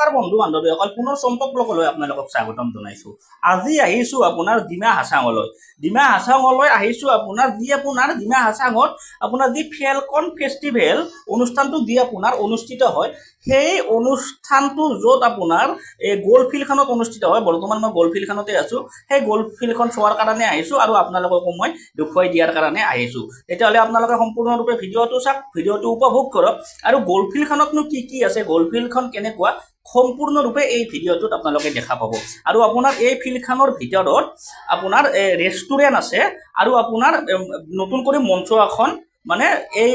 নমস্কাৰ বন্ধু বান্ধৱীসকল পুনৰ চম্পক ব্লগলৈ আপোনালোকক স্বাগতম জনাইছোঁ। আজি আহিছোঁ আপোনাৰ ডিমা হাছাঙলৈ ডিমা হাছাঙলৈ আহিছোঁ আপোনাৰ, যি আপোনাৰ ডিমা হাছাঙত আপোনাৰ যি ফেলকন ফেষ্টিভেল অনুষ্ঠানটো যি আপোনাৰ অনুষ্ঠিত হয় সেই অনুষ্ঠানটো য'ত আপোনাৰ, এই গ'ল্ড ফিল্ডখনত অনুষ্ঠিত হয়, বৰ্তমান মই গ'ল্ড ফিল্ডখনতে আছোঁ। সেই গ'ল্ড ফিল্ডখন চোৱাৰ কাৰণে আহিছোঁ আৰু আপোনালোককো মই দেখুৱাই দিয়াৰ কাৰণে আহিছোঁ। তেতিয়াহ'লে আপোনালোকে সম্পূৰ্ণৰূপে ভিডিঅ'টো চাওক, ভিডিঅ'টো উপভোগ কৰক। আৰু গ'ল্ড ফিল্ডখনতনো কি কি আছে গ'ল্ড ফিল্ডখন কেনেকুৱা, সম্পূৰ্ণৰূপে এই ভিডিঅ'টোত আপোনালোকে দেখা পাব। আৰু আপোনাৰ এই ফিল্ডখনৰ ভিতৰত আপোনাৰ ৰেষ্টুৰেণ্ট আছে আৰু আপোনাৰ নতুন কৰি মঞ্চ এখন মানে এই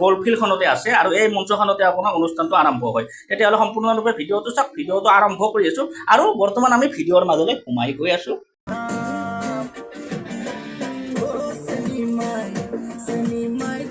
গ'ল্ড ফিল্ডখনতে আছে আৰু এই মঞ্চখনতে আপোনাৰ অনুষ্ঠানটো আৰম্ভ হয়। তেতিয়াহ'লে সম্পূৰ্ণৰূপে ভিডিঅ'টো চাওক, ভিডিঅ'টো আৰম্ভ কৰি আছোঁ আৰু বৰ্তমান আমি ভিডিঅ'ৰ মাজলৈ সোমাই গৈ আছোঁ। চেনিমাই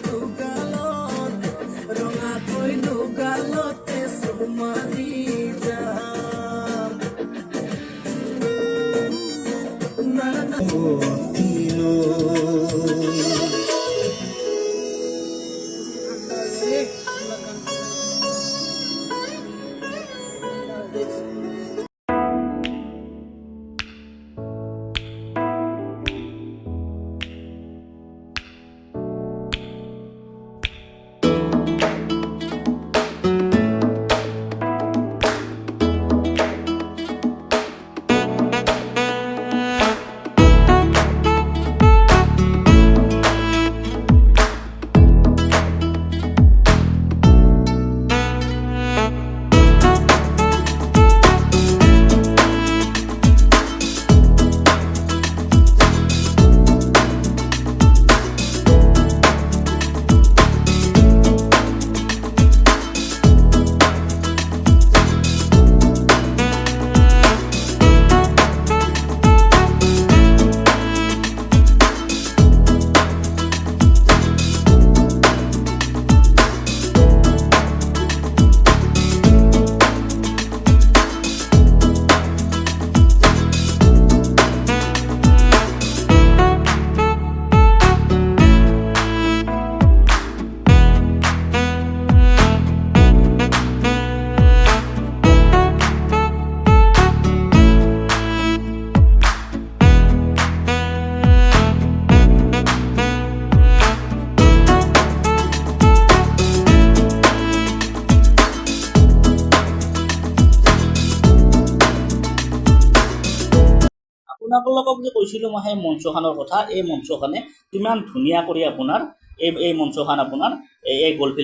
আপোনালোকক যে কৈছিলোঁ মই, সেই মঞ্চখনৰ কথা, এই মঞ্চখনে কিমান ধুনীয়া কৰি আপোনাৰ, এই এই মঞ্চখন আপোনাৰ, এই এই গ'ল্ড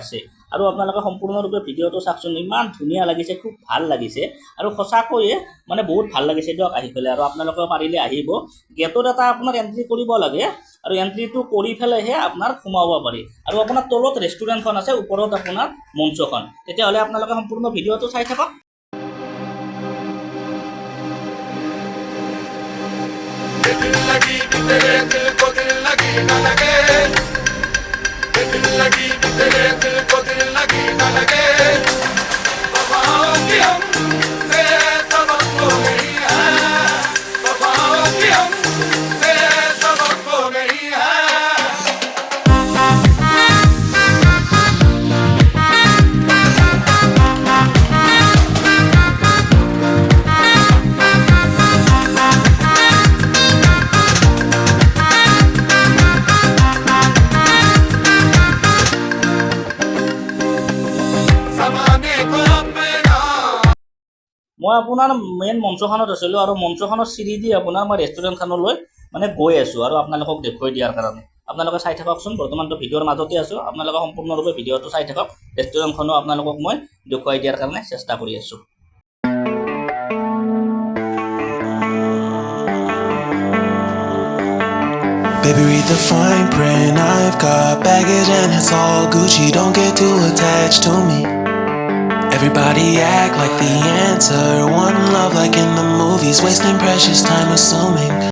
আছে। আৰু আপোনালোকে সম্পূৰ্ণৰূপে ভিডিঅ'টো চাওকচোন ইমান ধুনীয়া লাগিছে, খুব ভালো লাগিছে। আৰু সঁচাকৈয়ে মানে বহুত ভালো লাগিছে, দিয়ক, আহি পেলাই। আৰু আপোনালোকে পাৰিলে আহিব। গেটত এটা আপোনাৰ এণ্ট্ৰি কৰিব লাগে, আৰু এণ্ট্ৰিটো কৰি পেলাইহে আপোনাৰ সোমাব পাৰি। আৰু আপোনাৰ তলত ৰেষ্টুৰেণ্টখন আছে, ওপৰত আপোনাৰ মঞ্চখন। তেতিয়াহ'লে আপোনালোকে সম্পূৰ্ণ ভিডিঅ'টো চাই থাকক। दिल लगी कि तेरे दिल को दिल लगी न लगे दिल लगी कि तेरे মই আপোনাৰ মেইন মঞ্চখনত আছিলোঁ আৰু মঞ্চখনৰ চিৰি দি আপোনাৰ মই ৰেষ্টুৰেণ্টখনলৈ মানে গৈ আছোঁ আৰু আপোনালোকক দেখুৱাই দিয়াৰ কাৰণে আপোনালোকে চাই থাককচোন বৰ্তমানতো ভিডিঅ'ৰ মাজতে আছোঁ আপোনালোকে সম্পূৰ্ণৰূপে ভিডিঅ'টো চাই থাকক ৰেষ্টুৰেণ্টখনো আপোনালোকক মই দেখুৱাই দিয়াৰ কাৰণে চেষ্টা কৰি আছোঁ Baby, read the fine print. I've got baggage and it's all Gucci. Don't get too attached to me. Everybody act like the answer. One love, like in the movies, wasting precious time assuming.